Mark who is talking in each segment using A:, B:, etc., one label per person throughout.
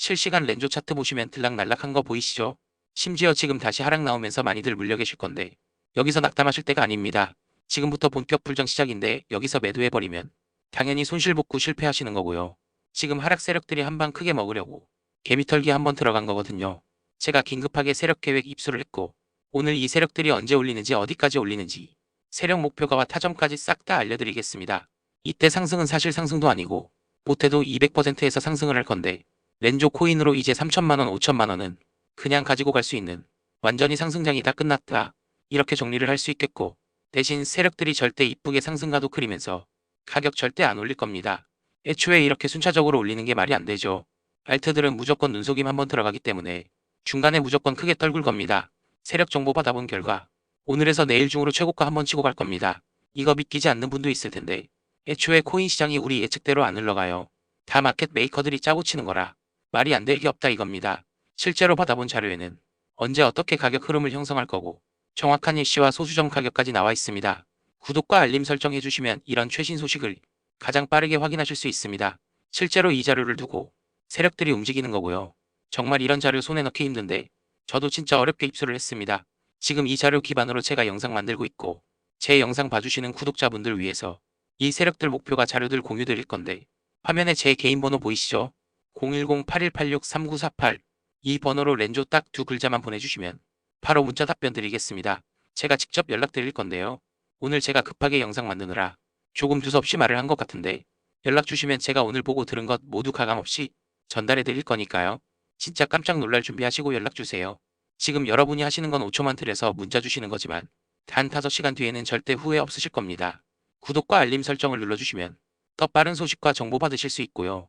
A: 실시간 렌조 차트 보시면 들락날락한 거 보이시죠? 심지어 지금 다시 하락 나오면서 많이들 물려 계실 건데 여기서 낙담하실 때가 아닙니다. 지금부터 본격 불정 시작인데 여기서 매도해버리면 당연히 손실복구 실패하시는 거고요. 지금 하락 세력들이 한방 크게 먹으려고 개미털기 한번 들어간 거거든요. 제가 긴급하게 세력 계획 입수를 했고 오늘 이 세력들이 언제 올리는지 어디까지 올리는지 세력 목표가와 타점까지 싹 다 알려드리겠습니다. 이때 상승은 사실 상승도 아니고 못해도 200%에서 상승을 할 건데 렌조 코인으로 이제 3천만원 5천만원은 그냥 가지고 갈 수 있는 완전히 상승장이 다 끝났다. 이렇게 정리를 할 수 있겠고 대신 세력들이 절대 이쁘게 상승가도 그리면서 가격 절대 안 올릴 겁니다. 애초에 이렇게 순차적으로 올리는 게 말이 안 되죠. 알트들은 무조건 눈속임 한번 들어가기 때문에 중간에 무조건 크게 떨굴 겁니다. 세력 정보 받아본 결과 오늘에서 내일 중으로 최고가 한번 치고 갈 겁니다. 이거 믿기지 않는 분도 있을 텐데 애초에 코인 시장이 우리 예측대로 안 흘러가요. 다 마켓 메이커들이 짜고 치는 거라 말이 안 될 게 없다 이겁니다. 실제로 받아본 자료에는 언제 어떻게 가격 흐름을 형성할 거고 정확한 일시와 소수점 가격까지 나와 있습니다. 구독과 알림 설정 해 주시면 이런 최신 소식을 가장 빠르게 확인하실 수 있습니다. 실제로 이 자료를 두고 세력들이 움직이는 거고요. 정말 이런 자료 손에 넣기 힘든데 저도 진짜 어렵게 입수를 했습니다. 지금 이 자료 기반으로 제가 영상 만들고 있고 제 영상 봐주시는 구독자분들 위해서 이 세력들 목표가 자료들 공유 드릴 건데 화면에 제 개인 번호 보이시죠? 010-8186-3948 이 번호로 렌조 딱 두 글자만 보내주시면 바로 문자 답변 드리겠습니다. 제가 직접 연락드릴 건데요. 오늘 제가 급하게 영상 만드느라 조금 두서없이 말을 한 것 같은데 연락 주시면 제가 오늘 보고 들은 것 모두 가감없이 전달해 드릴 거니까요. 진짜 깜짝 놀랄 준비하시고 연락 주세요. 지금 여러분이 하시는 건 5초만 틀에서 문자 주시는 거지만 단 5시간 뒤에는 절대 후회 없으실 겁니다. 구독과 알림 설정을 눌러주시면 더 빠른 소식과 정보 받으실 수 있고요.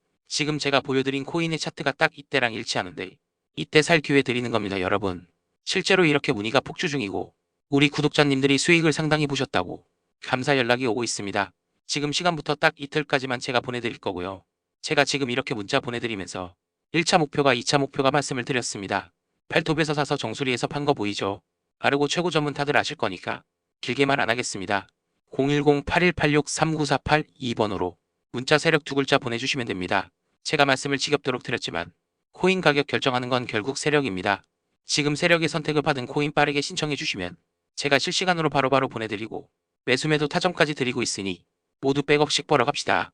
A: 지금 제가 보여드린 코인의 차트가 딱 이때랑 일치하는데 이때 살 기회 드리는 겁니다 여러분. 실제로 이렇게 문의가 폭주 중이고 우리 구독자님들이 수익을 상당히 보셨다고 감사 연락이 오고 있습니다. 지금 시간부터 딱 이틀까지만 제가 보내드릴 거고요. 제가 지금 이렇게 문자 보내드리면서 1차 목표가 2차 목표가 말씀을 드렸습니다. 팔톱에서 사서 정수리에서 판 거 보이죠? 아르고 최고점은 다들 아실 거니까 길게 말 안 하겠습니다. 010-8186-3948 2번으로 문자 세력 두 글자 보내주시면 됩니다. 제가 말씀을 지겹도록 드렸지만 코인 가격 결정하는 건 결국 세력입니다. 지금 세력의 선택을 받은 코인 빠르게 신청해 주시면 제가 실시간으로 바로바로 보내드리고 매수매도 타점까지 드리고 있으니 모두 백억씩 벌어 갑시다.